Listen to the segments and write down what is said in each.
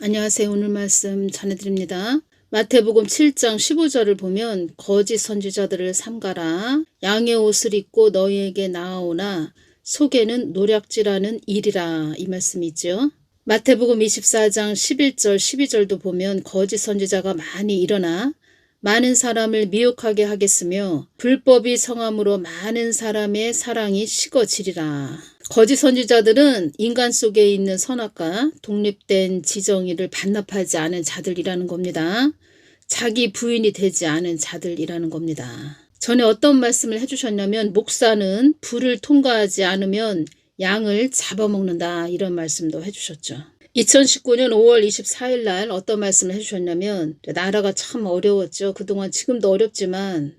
안녕하세요. 오늘 말씀 전해드립니다. 마태복음 7장 15절을 보면 거짓 선지자들을 삼가라 양의 옷을 입고 너희에게 나아오나 속에는 노략질하는 일이라 이 말씀이죠. 마태복음 24장 11절 12절도 보면 거짓 선지자가 많이 일어나 많은 사람을 미혹하게 하겠으며 불법이 성함으로 많은 사람의 사랑이 식어지리라. 거짓 선지자들은 인간 속에 있는 선악과 독립된 지정의를 반납하지 않은 자들이라는 겁니다. 자기 부인이 되지 않은 자들이라는 겁니다. 전에 어떤 말씀을 해주셨냐면 목사는 불을 통과하지 않으면 양을 잡아먹는다 이런 말씀도 해주셨죠. 2019년 5월 24일 날 어떤 말씀을 해주셨냐면 나라가 참 어려웠죠. 그동안 지금도 어렵지만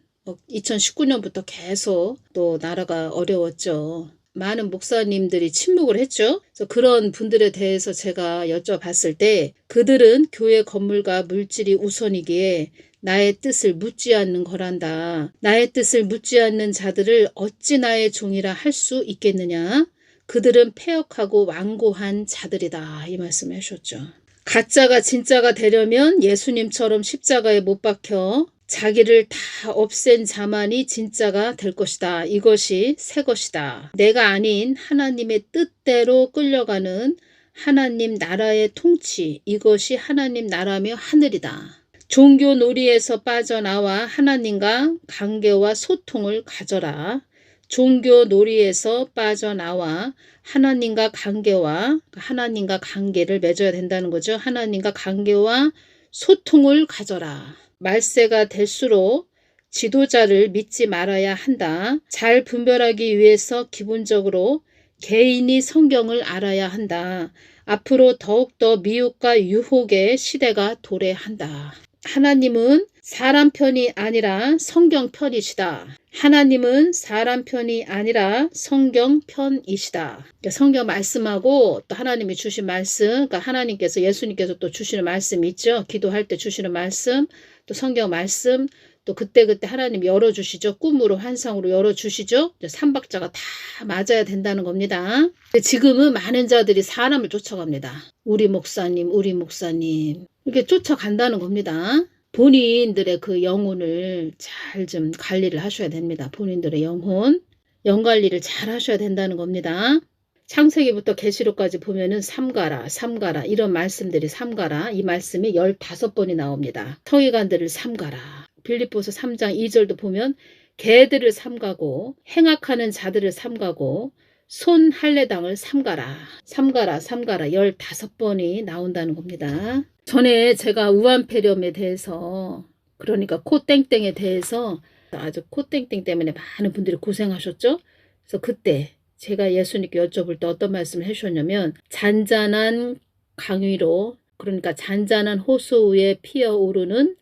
2019년부터 계속 또 나라가 어려웠죠. 많은 목사님들이 침묵을 했죠. 그래서 그런 분들에 대해서 제가 여쭤봤을 때 그들은 교회 건물과 물질이 우선이기에 나의 뜻을 묻지 않는 거란다. 나의 뜻을 묻지 않는 자들을 어찌 나의 종이라 할 수 있겠느냐? 그들은 폐역하고 완고한 자들이다. 이 말씀을 하셨죠. 가짜가 진짜가 되려면 예수님처럼 십자가에 못 박혀 자기를 다 없앤 자만이 진짜가 될 것이다. 이것이 새 것이다. 내가 아닌 하나님의 뜻대로 끌려가는 하나님 나라의 통치. 이것이 하나님 나라며 하늘이다. 종교 놀이에서 빠져나와 하나님과 관계와 소통을 가져라. 종교 놀이에서 빠져나와 하나님과 관계와 하나님과 관계를 맺어야 된다는 거죠. 하나님과 관계와 소통을 가져라. 말세가 될수록 지도자를 믿지 말아야 한다. 잘 분별하기 위해서 기본적으로 개인이 성경을 알아야 한다. 앞으로 더욱더 미혹과 유혹의 시대가 도래한다. 하나님은 사람 편이 아니라 성경 편이시다. 하나님은 사람 편이 아니라 성경 편이시다. 그러니까 성경 말씀하고 또 하나님이 주신 말씀, 그러니까 하나님께서 예수님께서 또 주시는 말씀 있죠. 기도할 때 주시는 말씀, 또 성경 말씀, 또 그때그때 하나님 열어주시죠. 꿈으로 환상으로 열어주시죠. 삼박자가 다 맞아야 된다는 겁니다. 지금은 많은 자들이 사람을 쫓아갑니다. 우리 목사님, 우리 목사님. 이렇게 쫓아간다는 겁니다. 본인들의 그 영혼을 잘 좀 관리를 하셔야 됩니다. 본인들의 영혼. 영관리를 잘 하셔야 된다는 겁니다. 창세기부터 계시록까지 보면은 삼가라, 삼가라 이런 말씀들이 삼가라 이 말씀이 15번이 나옵니다. 서기관들을 삼가라. 빌립보서 3장 2절도 보면 개들을 삼가고 행악하는 자들을 삼가고 손 할례당을 삼가라. 삼가라, 삼가라 15번이 나온다는 겁니다. 전에 제가 우한폐렴에 대해서 그러니까 코땡땡에 대해서 아주 코땡땡 때문에 많은 분들이 고생하셨죠. 그래서 그때 제가 예수님께 여쭤볼 때 어떤 말씀을 해주셨냐면 잔잔한 강위로 그러니까 잔잔한 호수 위에 피어오르는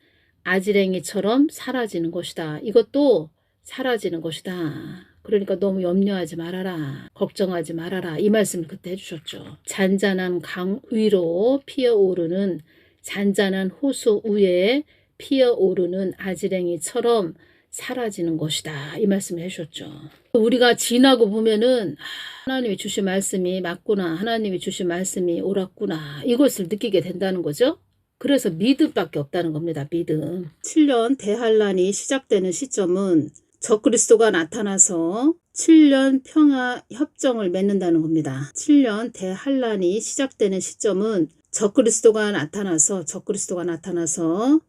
아지랭이처럼 사라지는 것이다. 이것도 사라지는 것이다. 그러니까 너무 염려하지 말아라. 걱정하지 말아라. 이 말씀을 그때 해주셨죠. 잔잔한 강 위로 피어오르는 잔잔한 호수 위에 피어오르는 아지랭이처럼 사라지는 것이다. 이 말씀을 해주셨죠. 우리가 지나고 보면은 하나님이 주신 말씀이 맞구나. 하나님이 주신 말씀이 옳았구나. 이것을 느끼게 된다는 거죠. 그래서 믿음밖에 없다는 겁니다. 믿음. 7년 대환란이 시작되는 시점은 적그리스도가 나타나서 7년 평화 협정을 맺는다는 겁니다. 7년 대환란이 시작되는 시점은 적그리스도가 나타나서 적그리스도가 나타나서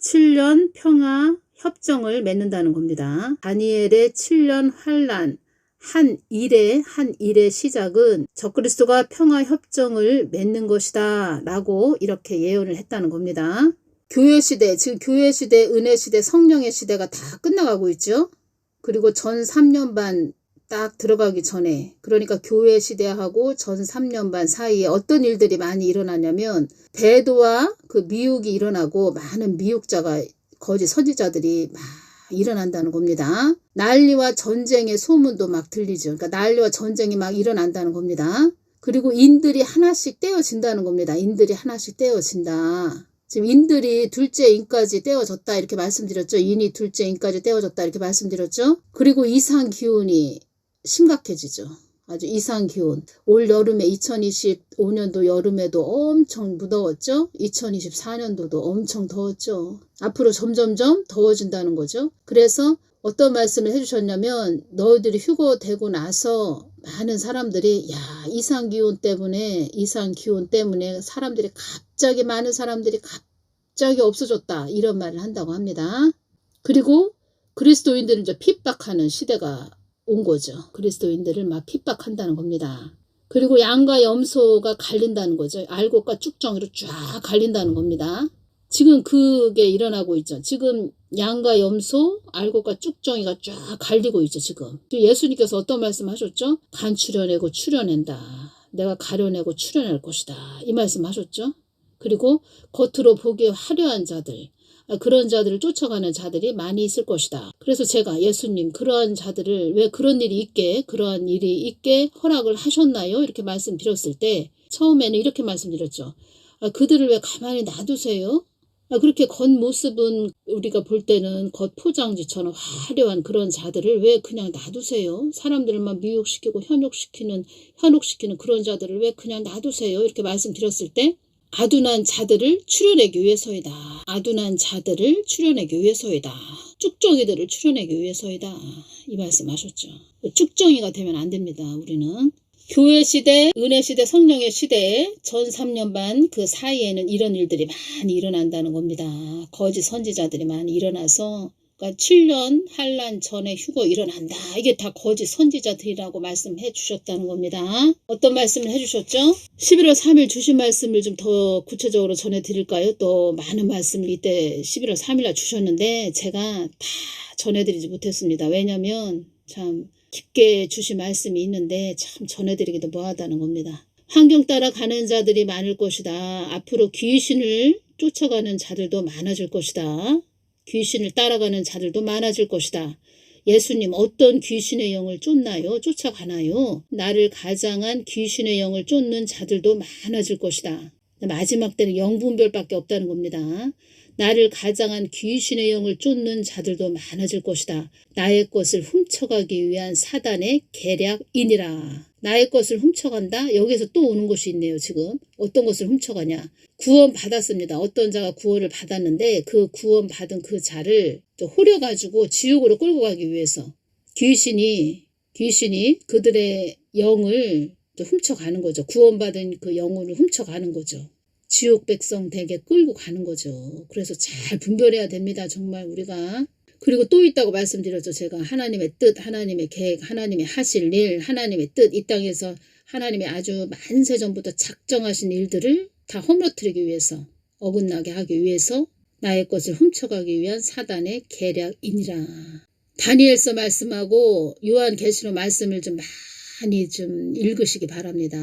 7년 평화 협정을 맺는다는 겁니다. 다니엘의 7년 환란 한 일의 한 일의 시작은 적그리스도가 평화 협정을 맺는 것이다 라고 이렇게 예언을 했다는 겁니다. 교회 시대, 즉 교회 시대, 은혜 시대, 성령의 시대가 다 끝나가고 있죠. 그리고 전 3년 반 딱 들어가기 전에 그러니까 교회 시대하고 전 3년 반 사이에 어떤 일들이 많이 일어나냐면 배도와 그 미혹이 일어나고 많은 미혹자가 거짓 선지자들이 막 일어난다는 겁니다. 난리와 전쟁의 소문도 막 들리죠. 그러니까 난리와 전쟁이 막 일어난다는 겁니다. 그리고 인들이 하나씩 떼어진다는 겁니다. 인들이 하나씩 떼어진다. 지금 인들이 둘째 인까지 떼어졌다 이렇게 말씀드렸죠. 인이 둘째 인까지 떼어졌다 이렇게 말씀드렸죠. 그리고 이상 기운이 심각해지죠. 아주 이상 기온. 올 여름에 2025년도 여름에도 엄청 무더웠죠? 2024년도도 엄청 더웠죠. 앞으로 점점점 더워진다는 거죠. 그래서 어떤 말씀을 해주셨냐면 너희들이 휴거 되고 나서 많은 사람들이 야 이상 기온 때문에 이상 기온 때문에 사람들이 갑자기 많은 사람들이 갑자기 없어졌다 이런 말을 한다고 합니다. 그리고 그리스도인들을 이제 핍박하는 시대가 온 거죠. 그리스도인들을 막 핍박한다는 겁니다. 그리고 양과 염소가 갈린다는 거죠. 알곡과 쭉정이로 쫙 갈린다는 겁니다. 지금 그게 일어나고 있죠. 지금 양과 염소, 알곡과 쭉정이가 쫙 갈리고 있죠. 지금. 예수님께서 어떤 말씀 하셨죠? 간 추려내고 추려낸다. 내가 가려내고 추려낼 것이다. 이 말씀 하셨죠? 그리고 겉으로 보기에 화려한 자들, 아, 그런 자들을 쫓아가는 자들이 많이 있을 것이다. 그래서 제가 예수님 그러한 자들을 왜 그런 일이 있게 그러한 일이 있게 허락을 하셨나요? 이렇게 말씀드렸을 때 처음에는 이렇게 말씀드렸죠. 아, 그들을 왜 가만히 놔두세요? 아, 그렇게 겉모습은 우리가 볼 때는 겉포장지처럼 화려한 그런 자들을 왜 그냥 놔두세요? 사람들만 미혹시키고 현혹시키는 현혹시키는 그런 자들을 왜 그냥 놔두세요? 이렇게 말씀드렸을 때 아둔한 자들을 추려내기 위해서이다. 아둔한 자들을 추려내기 위해서이다. 쭉정이들을 추려내기 위해서이다. 이 말씀하셨죠. 쭉정이가 되면 안 됩니다. 우리는 교회 시대, 은혜 시대, 성령의 시대 전 3년 반 그 사이에는 이런 일들이 많이 일어난다는 겁니다. 거짓 선지자들이 많이 일어나서 그러니까 7년 한란 전에 휴거 일어난다. 이게 다 거짓 선지자들이라고 말씀해 주셨다는 겁니다. 어떤 말씀을 해 주셨죠? 11월 3일 주신 말씀을 좀 더 구체적으로 전해 드릴까요? 또 많은 말씀을 이때 11월 3일 날 주셨는데 제가 다 전해 드리지 못했습니다. 왜냐면 참 깊게 주신 말씀이 있는데 참 전해드리기도 뭐하다는 겁니다. 환경 따라 가는 자들이 많을 것이다. 앞으로 귀신을 쫓아가는 자들도 많아질 것이다. 귀신을 따라가는 자들도 많아질 것이다. 예수님 어떤 귀신의 영을 쫓나요? 쫓아가나요? 나를 가장한 귀신의 영을 쫓는 자들도 많아질 것이다. 마지막 때는 영분별밖에 없다는 겁니다. 나를 가장한 귀신의 영을 쫓는 자들도 많아질 것이다. 나의 것을 훔쳐가기 위한 사단의 계략이니라. 나의 것을 훔쳐간다? 여기서 또 오는 것이 있네요, 지금. 어떤 것을 훔쳐가냐? 구원 받았습니다. 어떤 자가 구원을 받았는데 그 구원 받은 그 자를 호려가지고 지옥으로 끌고 가기 위해서 귀신이, 귀신이 그들의 영을 훔쳐가는 거죠. 구원받은 그 영혼을 훔쳐가는 거죠. 지옥 백성 댁에 끌고 가는 거죠. 그래서 잘 분별해야 됩니다. 정말 우리가. 그리고 또 있다고 말씀드렸죠. 제가 하나님의 뜻, 하나님의 계획, 하나님의 하실 일, 하나님의 뜻, 이 땅에서 하나님의 아주 만세 전부터 작정하신 일들을 다 허물어뜨리기 위해서, 어긋나게 하기 위해서 나의 것을 훔쳐가기 위한 사단의 계략이니라. 다니엘서 말씀하고 요한 계시록 말씀을 좀 많이 좀 읽으시기 바랍니다.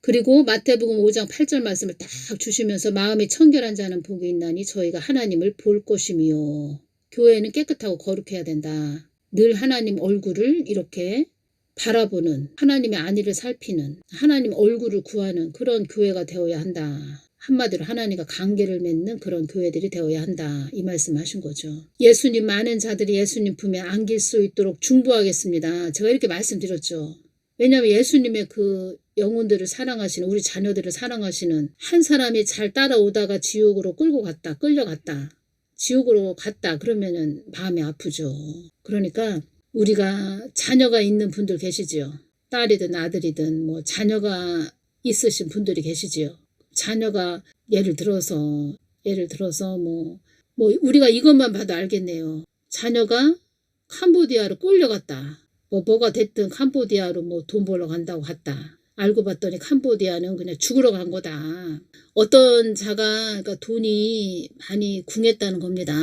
그리고 마태복음 5장 8절 말씀을 딱 주시면서 마음이 청결한 자는 복이 있나니 저희가 하나님을 볼 것이며 교회는 깨끗하고 거룩해야 된다. 늘 하나님 얼굴을 이렇게 바라보는 하나님의 안위를 살피는 하나님 얼굴을 구하는 그런 교회가 되어야 한다. 한마디로 하나님과 관계를 맺는 그런 교회들이 되어야 한다. 이 말씀 하신 거죠. 예수님 많은 자들이 예수님 품에 안길 수 있도록 중보하겠습니다. 제가 이렇게 말씀드렸죠. 왜냐하면 예수님의 그 영혼들을 사랑하시는 우리 자녀들을 사랑하시는 한 사람이 잘 따라오다가 지옥으로 끌고 갔다 끌려갔다 지옥으로 갔다 그러면은 마음이 아프죠. 그러니까 우리가 자녀가 있는 분들 계시지요. 딸이든 아들이든 뭐 자녀가 있으신 분들이 계시지요. 자녀가 예를 들어서 예를 들어서 뭐뭐 우리가 이것만 봐도 알겠네요. 자녀가 캄보디아로 끌려갔다. 뭐 뭐가 됐든 캄보디아로 뭐 돈 벌러 간다고 갔다. 알고 봤더니 캄보디아는 그냥 죽으러 간 거다. 어떤 자가 그러니까 돈이 많이 궁했다는 겁니다.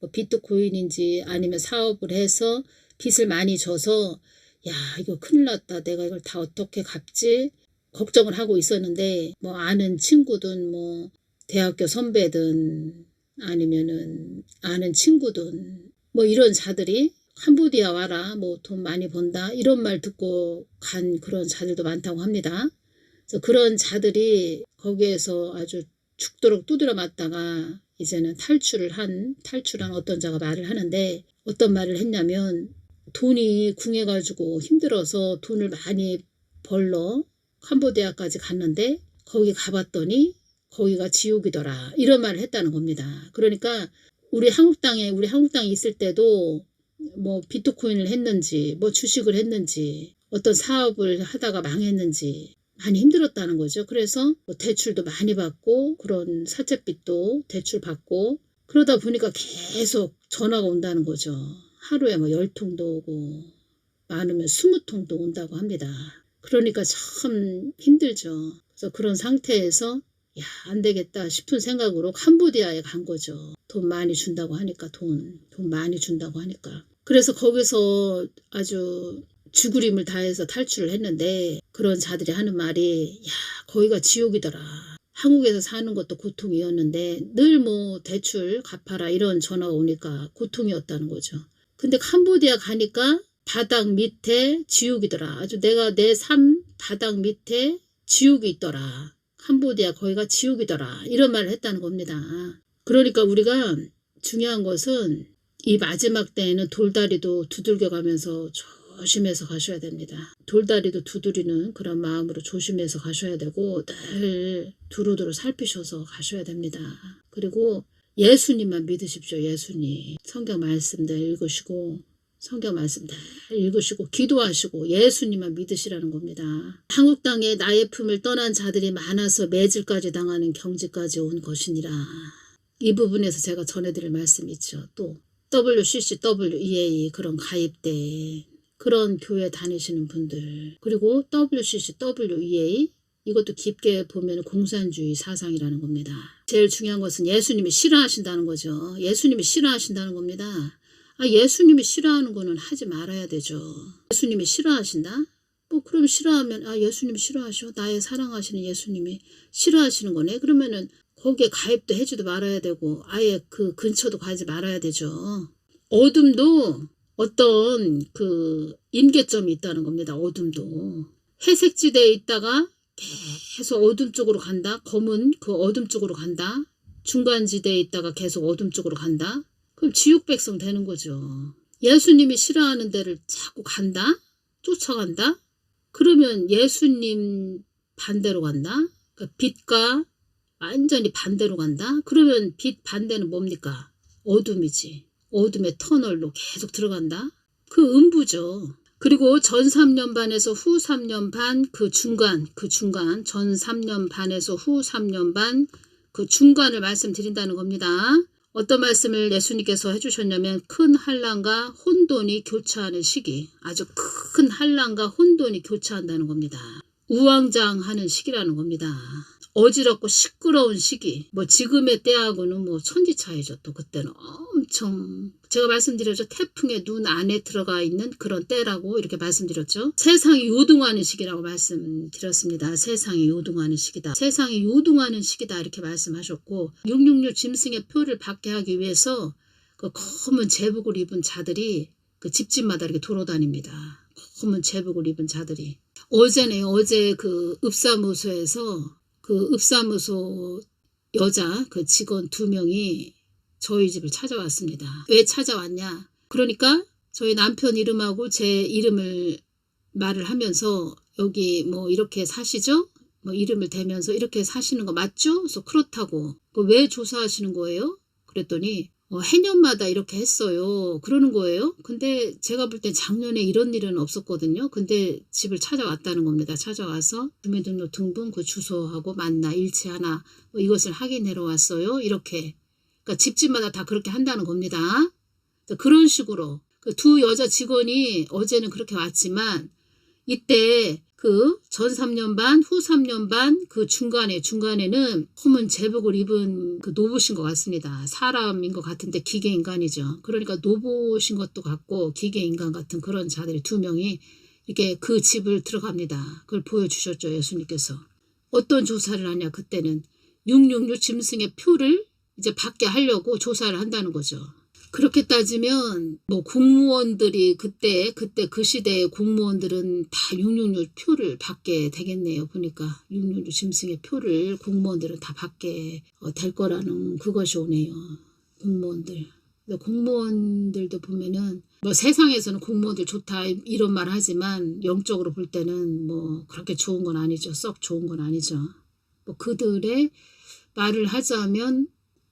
뭐 비트코인인지 아니면 사업을 해서 빚을 많이 져서 야 이거 큰일 났다. 내가 이걸 다 어떻게 갚지? 걱정을 하고 있었는데 뭐 아는 친구든 뭐 대학교 선배든 아니면은 아는 친구든 뭐 이런 자들이 캄보디아 와라 뭐 돈 많이 번다 이런 말 듣고 간 그런 자들도 많다고 합니다. 그래서 그런 자들이 거기에서 아주 죽도록 두드려 맞다가 이제는 탈출을 한 탈출한 어떤 자가 말을 하는데 어떤 말을 했냐면 돈이 궁해가지고 힘들어서 돈을 많이 벌러 캄보디아까지 갔는데 거기 가봤더니 거기가 지옥이더라 이런 말을 했다는 겁니다. 그러니까 우리 한국 땅에 우리 한국 땅에 있을 때도 뭐 비트코인을 했는지 뭐 주식을 했는지 어떤 사업을 하다가 망했는지 많이 힘들었다는 거죠. 그래서 뭐 대출도 많이 받고 그런 사채빚도 대출 받고 그러다 보니까 계속 전화가 온다는 거죠. 하루에 뭐 열 통도 오고 많으면 스무 통도 온다고 합니다. 그러니까 참 힘들죠. 그래서 그런 상태에서 야, 안 되겠다 싶은 생각으로 캄보디아에 간 거죠. 돈 많이 준다고 하니까 돈, 돈 많이 준다고 하니까. 그래서 거기서 아주 죽으림을 다해서 탈출을 했는데 그런 자들이 하는 말이 야, 거기가 지옥이더라. 한국에서 사는 것도 고통이었는데 늘 뭐 대출 갚아라 이런 전화가 오니까 고통이었다는 거죠. 근데 캄보디아 가니까 바닥 밑에 지옥이더라. 아주 내가 내 삶 바닥 밑에 지옥이 있더라. 캄보디아 거기가 지옥이더라. 이런 말을 했다는 겁니다. 그러니까 우리가 중요한 것은 이 마지막 때에는 돌다리도 두들겨 가면서 조심해서 가셔야 됩니다. 돌다리도 두드리는 그런 마음으로 조심해서 가셔야 되고 늘 두루두루 살피셔서 가셔야 됩니다. 그리고 예수님만 믿으십시오. 예수님. 성경 말씀들 읽으시고 성경 말씀 다 읽으시고 기도하시고 예수님만 믿으시라는 겁니다. 한국 땅에 나의 품을 떠난 자들이 많아서 매질까지 당하는 경지까지 온 것이니라. 이 부분에서 제가 전해드릴 말씀이 있죠. 또 WCCWEA 그런 가입대 그런 교회 다니시는 분들 그리고 WCCWEA 이것도 깊게 보면 공산주의 사상이라는 겁니다. 제일 중요한 것은 예수님이 싫어하신다는 거죠. 예수님이 싫어하신다는 겁니다. 아, 예수님이 싫어하는 거는 하지 말아야 되죠. 예수님이 싫어하신다? 뭐 그럼 싫어하면 아 예수님 싫어하셔 나의 사랑하시는 예수님이 싫어하시는 거네 그러면은 거기에 가입도 해지도 말아야 되고 아예 그 근처도 가지 말아야 되죠. 어둠도 어떤 그 임계점이 있다는 겁니다 어둠도. 회색 지대에 있다가 계속 어둠 쪽으로 간다? 검은 그 어둠 쪽으로 간다? 중간 지대에 있다가 계속 어둠 쪽으로 간다? 그럼 지옥 백성 되는 거죠. 예수님이 싫어하는 데를 자꾸 간다? 쫓아간다? 그러면 예수님 반대로 간다? 그러니까 빛과 완전히 반대로 간다? 그러면 빛 반대는 뭡니까? 어둠이지. 어둠의 터널로 계속 들어간다? 그 음부죠. 그리고 전 3년 반에서 후 3년 반 그 중간, 그 중간, 전 3년 반에서 후 3년 반 그 중간을 말씀드린다는 겁니다. 어떤 말씀을 예수님께서 해주셨냐면 큰 한란과 혼돈이 교차하는 시기 아주 큰 한란과 혼돈이 교차한다는 겁니다. 우왕장하는 시기라는 겁니다. 어지럽고 시끄러운 시기. 뭐 지금의 때하고는 뭐 천지 차이죠 또 그때는. 엄청. 제가 말씀드렸죠. 태풍의 눈 안에 들어가 있는 그런 때라고 이렇게 말씀드렸죠. 세상이 요동하는 시기라고 말씀드렸습니다. 세상이 요동하는 시기다. 세상이 요동하는 시기다 이렇게 말씀하셨고 666 짐승의 표를 받게 하기 위해서 그 검은 제복을 입은 자들이 그 집집마다 이렇게 돌아다닙니다. 검은 제복을 입은 자들이. 어제네요. 어제 그 읍사무소에서 그 읍사무소 여자 그 직원 두 명이 저희 집을 찾아왔습니다. 왜 찾아왔냐? 그러니까 저희 남편 이름하고 제 이름을 말을 하면서 여기 뭐 이렇게 사시죠? 뭐 이름을 대면서 이렇게 사시는 거 맞죠? 그래서 그렇다고. 왜 조사하시는 거예요? 그랬더니 어, 해년마다 이렇게 했어요. 그러는 거예요. 근데 제가 볼땐 작년에 이런 일은 없었거든요. 근데 집을 찾아왔다는 겁니다. 찾아와서 주민등록 등본 그 주소하고 만나 일치 하나 뭐 이것을 확인하러 왔어요. 이렇게. 그러니까 집집마다 다 그렇게 한다는 겁니다. 그런 식으로 그 두 여자 직원이 어제는 그렇게 왔지만 이때 그 전 3년 반, 후 3년 반 그 중간에 중간에는 검은 제복을 입은 그 노부신 것 같습니다. 사람인 것 같은데 기계 인간이죠. 그러니까 노부신 것도 같고 기계 인간 같은 그런 자들이 두 명이 이렇게 그 집을 들어갑니다. 그걸 보여주셨죠 예수님께서. 어떤 조사를 하냐 그때는 666 짐승의 표를 이제 받게 하려고 조사를 한다는 거죠. 그렇게 따지면 뭐 공무원들이 그때 그때 그 시대의 공무원들은 다 666 표를 받게 되겠네요. 보니까 666 짐승의 표를 공무원들은 다 받게 어, 될 거라는 그것이 오네요. 공무원들. 공무원들도 보면은 뭐 세상에서는 공무원들 좋다 이런 말 하지만 영적으로 볼 때는 뭐 그렇게 좋은 건 아니죠. 썩 좋은 건 아니죠. 뭐 그들의 말을 하자면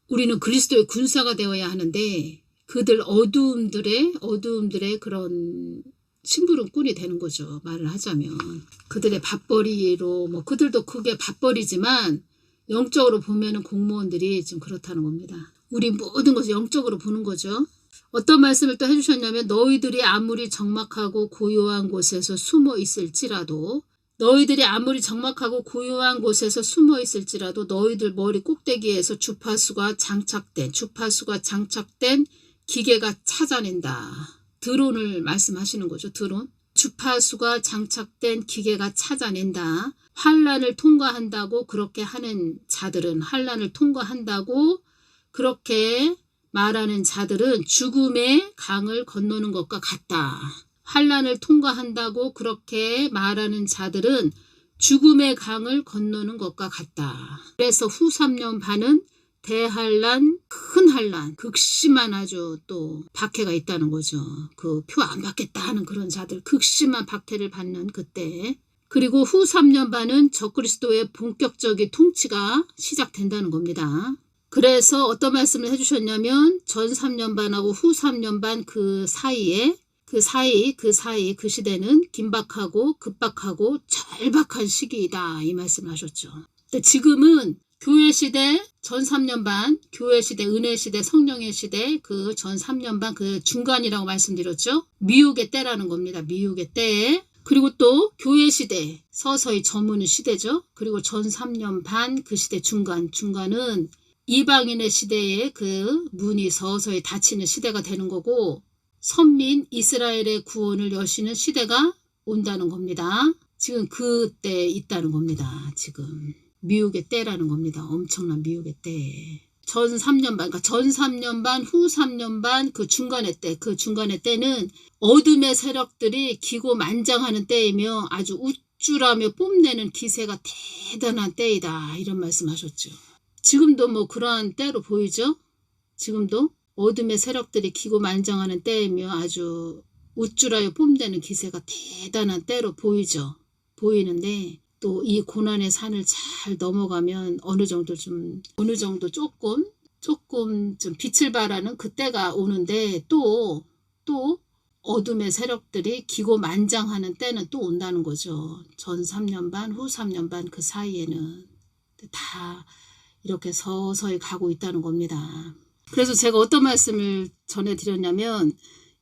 우리는 그리스도의 군사가 되어야 하는데 그들 어두움들의 어두움들의 그런 심부름꾼이 되는 거죠. 말을 하자면 그들의 밥벌이로 뭐 그들도 그게 밥벌이지만 영적으로 보면은 공무원들이 좀 그렇다는 겁니다. 우리 모든 것을 영적으로 보는 거죠. 어떤 말씀을 또 해주셨냐면 너희들이 아무리 적막하고 고요한 곳에서 숨어 있을지라도 너희들이 아무리 적막하고 고요한 곳에서 숨어 있을지라도 너희들 머리 꼭대기에서 주파수가 장착된 주파수가 장착된 기계가 찾아낸다. 드론을 말씀하시는 거죠. 드론. 주파수가 장착된 기계가 찾아낸다. 환란을 통과한다고 그렇게 하는 자들은 환란을 통과한다고 그렇게 말하는 자들은 죽음의 강을 건너는 것과 같다. 환란을 통과한다고 그렇게 말하는 자들은 죽음의 강을 건너는 것과 같다. 그래서 후 3년 반은 대한란, 큰 한란, 극심한 아주 또 박해가 있다는 거죠. 그 표 안 받겠다 하는 그런 자들 극심한 박해를 받는 그때 그리고 후 3년 반은 적그리스도의 본격적인 통치가 시작된다는 겁니다. 그래서 어떤 말씀을 해주셨냐면 전 3년 반하고 후 3년 반 그 사이에 그 사이 그 사이 그 시대는 긴박하고 급박하고 절박한 시기이다 이 말씀을 하셨죠. 근데 지금은 교회 시대 전 3년 반, 교회 시대, 은혜 시대, 성령의 시대 그 전 3년 반 그 중간이라고 말씀드렸죠. 미혹의 때라는 겁니다. 미혹의 때. 그리고 또 교회 시대 서서히 저무는 시대죠. 그리고 전 3년 반 그 시대 중간 중간은 이방인의 시대에 그 문이 서서히 닫히는 시대가 되는 거고 선민 이스라엘의 구원을 여시는 시대가 온다는 겁니다. 지금 그때 있다는 겁니다. 지금 미혹의 때라는 겁니다. 엄청난 미혹의 때. 전 3년 반, 그러니까 전 3년 반, 후 3년 반, 그 중간의 때, 그 중간의 때는 어둠의 세력들이 기고 만장하는 때이며 아주 우쭐하며 뽐내는 기세가 대단한 때이다. 이런 말씀하셨죠. 지금도 뭐 그러한 때로 보이죠? 지금도 어둠의 세력들이 기고 만장하는 때이며 아주 우쭐하여 뽐내는 기세가 대단한 때로 보이죠. 보이는데 또 이 고난의 산을 잘 넘어가면 어느 정도 좀 어느 정도 조금 조금 좀 빛을 발하는 그때가 오는데 또또 어둠의 세력들이 기고 만장하는 때는 또 온다는 거죠. 전 3년 반, 후 3년 반 그 사이에는 다 이렇게 서서히 가고 있다는 겁니다. 그래서 제가 어떤 말씀을 전해드렸냐면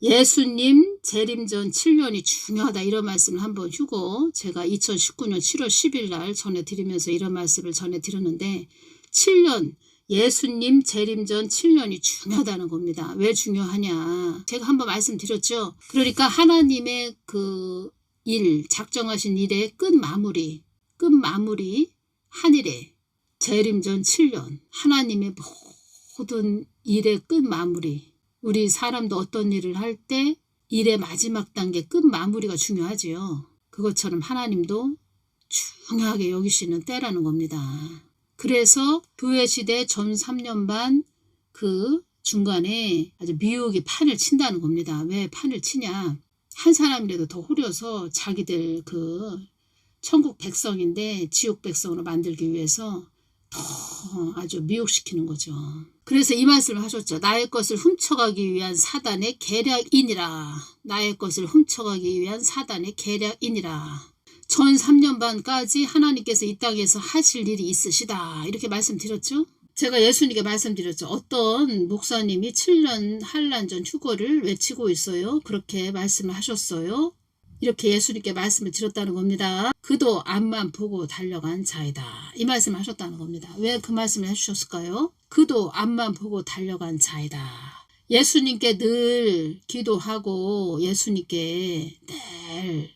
예수님 재림 전 7년이 중요하다 이런 말씀을 한번 휴고 제가 2019년 7월 10일 날 전해드리면서 이런 말씀을 전해드렸는데 7년 예수님 재림 전 7년이 중요하다는 겁니다. 왜 중요하냐 제가 한번 말씀드렸죠. 그러니까 하나님의 그 일, 작정하신 일의 끝 마무리, 끝 마무리 한일에 재림 전 7년 하나님의 모든 일의 끝 마무리 우리 사람도 어떤 일을 할 때 일의 마지막 단계 끝 마무리가 중요하지요. 그것처럼 하나님도 중요하게 여기시는 때라는 겁니다. 그래서 교회 시대 전 3년 반 그 중간에 아주 미혹이 판을 친다는 겁니다. 왜 판을 치냐? 한 사람이라도 더 후려서 자기들 그 천국 백성인데 지옥 백성으로 만들기 위해서 더 아주 미혹시키는 거죠. 그래서 이 말씀을 하셨죠. 나의 것을 훔쳐가기 위한 사단의 계략이니라. 나의 것을 훔쳐가기 위한 사단의 계략이니라. 전 3년 반까지 하나님께서 이 땅에서 하실 일이 있으시다. 이렇게 말씀드렸죠. 제가 예수님께 말씀드렸죠. 어떤 목사님이 7년 한란전 휴거를 외치고 있어요. 그렇게 말씀을 하셨어요. 이렇게 예수님께 말씀을 드렸다는 겁니다. 그도 앞만 보고 달려간 자이다. 이 말씀을 하셨다는 겁니다. 왜 그 말씀을 해주셨을까요? 그도 앞만 보고 달려간 자이다. 예수님께 늘 기도하고 예수님께 늘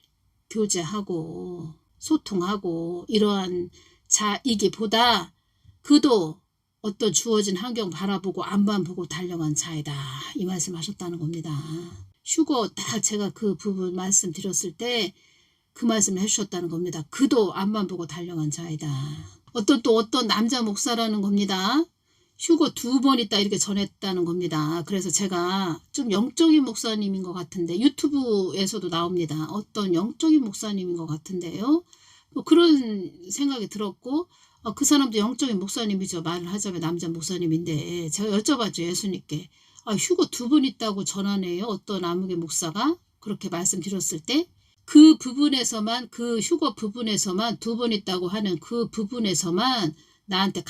교제하고 소통하고 이러한 자이기보다 그도 어떤 주어진 환경 바라보고 앞만 보고 달려간 자이다. 이 말씀 하셨다는 겁니다. 휴거 딱 제가 그 부분 말씀드렸을 때 그 말씀을 해주셨다는 겁니다. 그도 앞만 보고 달려간 자이다. 어떤 또 어떤 남자 목사라는 겁니다. 휴거 두 번 있다 이렇게 전했다는 겁니다. 그래서 제가 좀 영적인 목사님인 것 같은데 유튜브에서도 나옵니다. 어떤 영적인 목사님인 것 같은데요. 뭐 그런 생각이 들었고 아, 그 사람도 영적인 목사님이죠. 말을 하자면 남자 목사님인데 제가 여쭤봤죠. 예수님께. 아, 휴거 두 번 있다고 전하네요. 어떤 아무개 목사가 그렇게 말씀드렸을 때 그 부분에서만 그 휴거 부분에서만 두 번 있다고 하는 그 부분에서만 나한테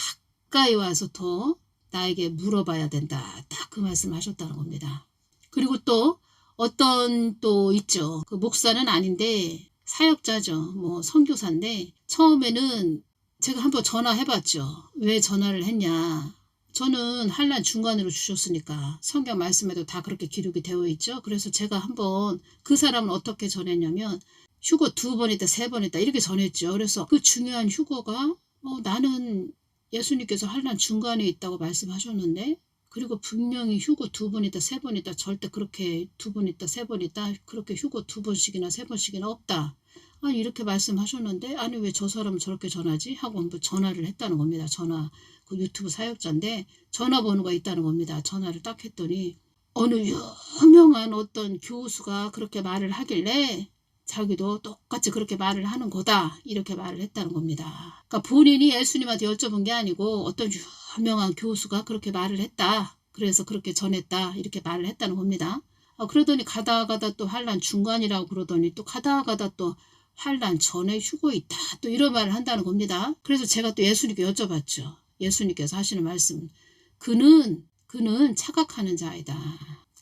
가까이 와서 더 나에게 물어봐야 된다. 딱 그 말씀 하셨다는 겁니다. 그리고 또 어떤 또 있죠. 그 목사는 아닌데 사역자죠. 뭐 선교사인데 처음에는 제가 한번 전화해봤죠. 왜 전화를 했냐. 저는 한란 중간으로 주셨으니까 성경 말씀에도 다 그렇게 기록이 되어 있죠. 그래서 제가 한번 그 사람은 어떻게 전했냐면 휴거 두 번 있다 세 번 있다 이렇게 전했죠. 그래서 그 중요한 휴거가 어, 나는 예수님께서 한란 중간에 있다고 말씀하셨는데 그리고 분명히 휴거 두번 있다 세 번 있다 절대 그렇게 두 번 있다 세 번 있다 그렇게 휴거 두 번씩이나 세 번씩이나 없다. 아니 이렇게 말씀하셨는데 아니 왜 저 사람은 저렇게 전하지 하고 한번 전화를 했다는 겁니다. 전화 그 유튜브 사역자인데 전화번호가 있다는 겁니다. 전화를 딱 했더니 어느 유명한 어떤 교수가 그렇게 말을 하길래 자기도 똑같이 그렇게 말을 하는 거다 이렇게 말을 했다는 겁니다. 그러니까 본인이 예수님한테 여쭤본 게 아니고 어떤 유명한 교수가 그렇게 말을 했다. 그래서 그렇게 전했다 이렇게 말을 했다는 겁니다. 아, 그러더니 가다 가다 또 한란 중간이라고 그러더니 또 가다 가다 또 한란 전에 휴고 있다 또 이런 말을 한다는 겁니다. 그래서 제가 또 예수님께 여쭤봤죠. 예수님께서 하시는 말씀 그는 그는 착각하는 자이다.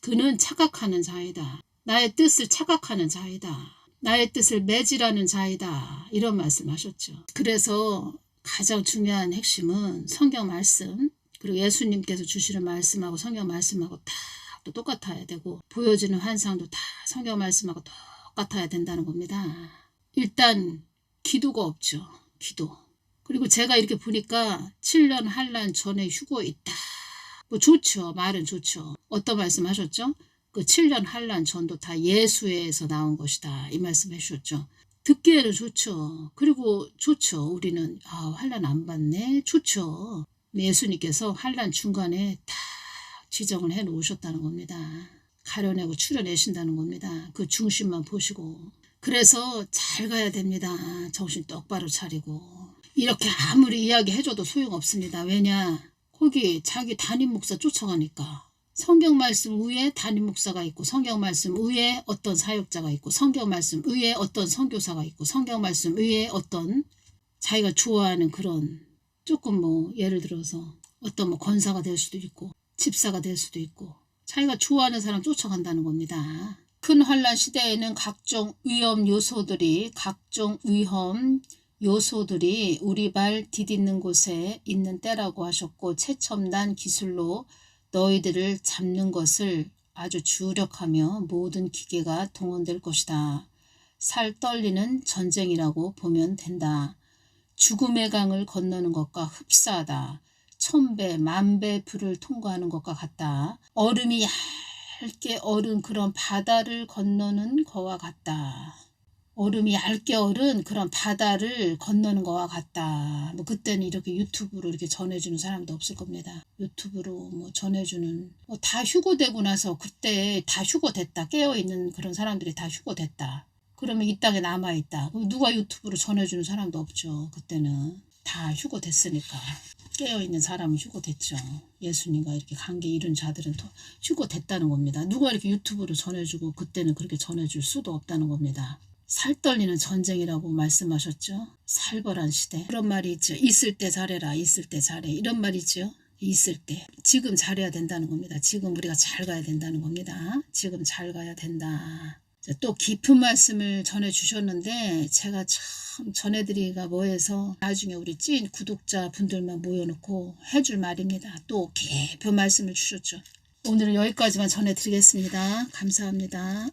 그는 착각하는 자이다. 나의 뜻을 착각하는 자이다. 나의 뜻을 매질하는 자이다. 이런 말씀하셨죠. 그래서 가장 중요한 핵심은 성경 말씀 그리고 예수님께서 주시는 말씀하고 성경 말씀하고 다 또 똑같아야 되고 보여지는 환상도 다 성경 말씀하고 똑같아야 된다는 겁니다. 일단 기도가 없죠. 기도. 그리고 제가 이렇게 보니까 7년 한란 전에 휴고 있다. 뭐 좋죠. 말은 좋죠. 어떤 말씀 하셨죠? 그 7년 한란 전도 다 예수에서 나온 것이다. 이 말씀 해주셨죠. 듣기에는 좋죠. 그리고 좋죠. 우리는 아 한란 안 받네. 좋죠. 예수님께서 한란 중간에 다 지정을 해 놓으셨다는 겁니다. 가려내고 추려내신다는 겁니다. 그 중심만 보시고. 그래서 잘 가야 됩니다. 정신 똑바로 차리고. 이렇게 아무리 이야기해줘도 소용없습니다. 왜냐? 거기 자기 담임 목사 쫓아가니까. 성경 말씀 위에 담임 목사가 있고 성경 말씀 위에 어떤 사역자가 있고 성경 말씀 위에 어떤 선교사가 있고 성경 말씀 위에 어떤 자기가 좋아하는 그런 조금 뭐 예를 들어서 어떤 뭐 권사가 될 수도 있고 집사가 될 수도 있고 자기가 좋아하는 사람 쫓아간다는 겁니다. 큰 환란 시대에는 각종 위험 요소들이 각종 위험 요소들이 우리 발 디딛는 곳에 있는 때라고 하셨고 최첨단 기술로 너희들을 잡는 것을 아주 주력하며 모든 기계가 동원될 것이다. 살 떨리는 전쟁이라고 보면 된다. 죽음의 강을 건너는 것과 흡사하다. 천배, 만배 불을 통과하는 것과 같다. 얼음이 얇게 얼은 그런 바다를 건너는 것과 같다. 얼음이 얇게 얼은 그런 바다를 건너는 것과 같다. 뭐 그때는 이렇게 유튜브로 이렇게 전해주는 사람도 없을 겁니다. 유튜브로 뭐 전해주는 뭐 다 휴고되고 나서 그때 다 휴고됐다 깨어 있는 그런 사람들이 다 휴고됐다. 그러면 이 땅에 남아 있다. 그럼 누가 유튜브로 전해주는 사람도 없죠. 그때는 다 휴고됐으니까 깨어 있는 사람은 휴고됐죠. 예수님과 이렇게 관계 이룬 자들은 또 휴고됐다는 겁니다. 누가 이렇게 유튜브로 전해주고 그때는 그렇게 전해줄 수도 없다는 겁니다. 살 떨리는 전쟁이라고 말씀하셨죠. 살벌한 시대. 그런 말이 있죠. 있을 때 잘해라. 있을 때 잘해. 이런 말이죠. 있을 때. 지금 잘해야 된다는 겁니다. 지금 우리가 잘 가야 된다는 겁니다. 지금 잘 가야 된다. 또 깊은 말씀을 전해 주셨는데 제가 참 전해드리기가 뭐해서 나중에 우리 찐 구독자 분들만 모여놓고 해줄 말입니다. 또 깊은 말씀을 주셨죠. 오늘은 여기까지만 전해드리겠습니다. 감사합니다.